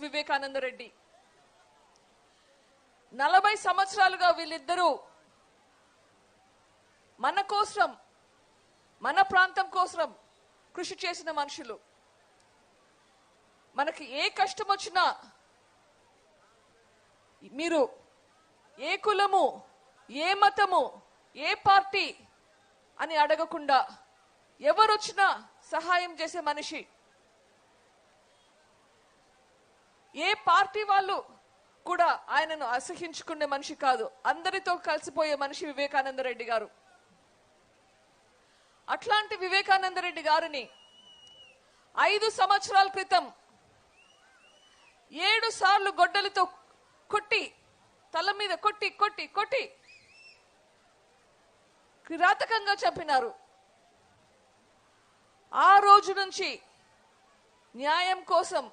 వివేకానంద రెడ్డి. నలభై సంవత్సరాలుగా వీళ్ళిద్దరూ మన కోసం మన ప్రాంతం కోసం కృషి చేసిన మనుషులు. మనకి ఏ కష్టం వచ్చినా మీరు ఏ కులము ఏ మతము ఏ పార్టీ అని అడగకుండా ఎవరొచ్చినా సహాయం చేసే మనిషి ఏ పార్టీ వాళ్ళు కూడా ఆయనను అసహించుకునే మనిషి కాదు. అందరితో కలిసిపోయే మనిషి వివేకానంద రెడ్డి గారు. అట్లాంటి వివేకానంద రెడ్డి గారిని ఐదు సంవత్సరాల క్రితం ఏడు సార్లు గొడ్డలితో కొట్టి తల మీద కొట్టి కొట్టి కొట్టి కిరాతకంగా చంపినారు. ఆ రోజు నుంచి న్యాయం కోసం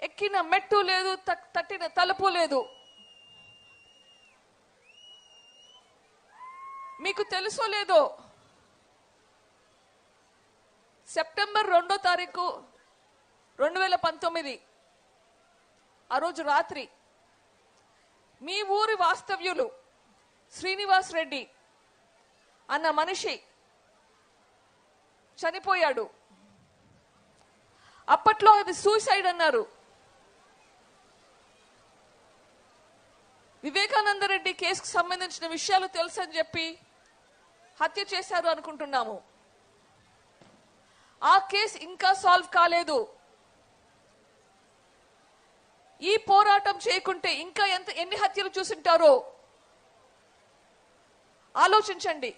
ఎక్కిన మెట్టు లేదు తట్టిన తలుపు లేదు. మీకు తెలుసో లేదో? సెప్టెంబర్ రెండో తారీఖు రెండు వేల పంతొమ్మిది ఆ రోజు రాత్రి మీ ఊరి వాస్తవ్యులు శ్రీనివాస్ రెడ్డి అన్న మనిషి చనిపోయాడు. అప్పట్లో అది సూసైడ్ అన్నారు. వివేకానంద రెడ్డి కేసుకు సంబంధించిన విషయాలు తెలుసని చెప్పి హత్య చేశారు అనుకుంటున్నాము. ఆ కేసు ఇంకా సాల్వ్ కాలేదు. ఈ పోరాటం చేయకుంటే ఇంకా ఎంత ఎన్ని హత్యలు చూసింటారో ఆలోచించండి.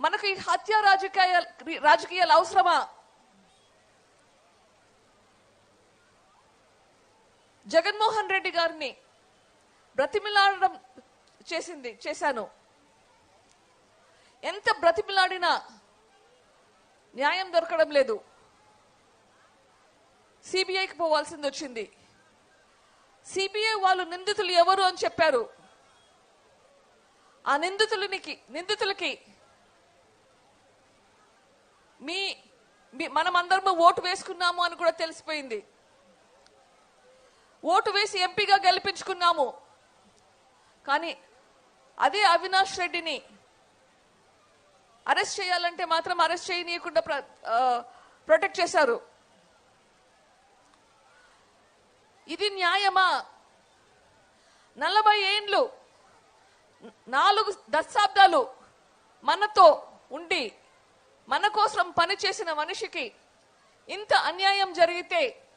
మనకు ఈ హత్య రాజకీయ రాజకీయాలు అవసరమా? జగన్మోహన్ రెడ్డి గారిని బ్రతిమిలాడడం చేసింది చేశాను. ఎంత బ్రతిమిలాడినా న్యాయం దొరకడం లేదు. సిబిఐకి పోవాల్సింది వచ్చింది. సిబిఐ వాళ్ళు నిందితులు ఎవరు అని చెప్పారు. ఆ నిందితులనికి నిందితులకి మీ మీ- మనమందరము ఓటు వేసుకున్నాము అని కూడా తెలిసిపోయింది. ఓటు వేసి ఎంపీగా గెలిపించుకున్నాము. కానీ అదే అవినాష్ రెడ్డిని అరెస్ట్ చేయాలంటే మాత్రం అరెస్ట్ చేయనీయకుండా ప్ర- ప్రొటెక్ట్ చేశారు. ఇది న్యాయమా? నలభై ఏండ్లు నాలుగు దశాబ్దాలు మనతో ఉండి మన కోసం పనిచేసిన మనిషికి ఇంత అన్యాయం జరిగితే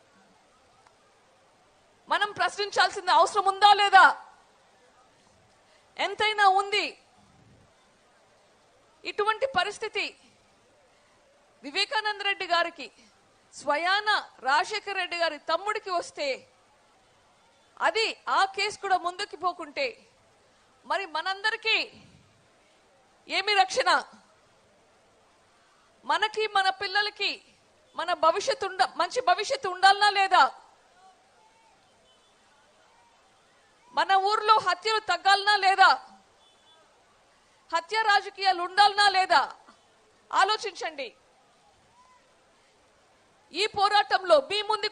మనం ప్రశ్నించాల్సిన అవసరం ఉందా లేదా? ఎంతైనా ఉంది. ఇటువంటి పరిస్థితి వివేకానంద రెడ్డి గారికి స్వయాన రాజశేఖర రెడ్డి గారి తమ్ముడికి వస్తే అది ఆ కేసు కూడా ముందుకు పోకుంటే మరి మనందరికీ ఏమి రక్షణ? మనకి మన పిల్లలకి మన భవిష్యత్తు ఉండ మంచి భవిష్యత్తు ఉండాలనా లేదా? మన ఊర్లో హత్యలు తగ్గాలనా లేదా? హత్య రాజకీయాలు ఉండాలనా లేదా? ఆలోచించండి. ఈ పోరాటంలో మీ ముందు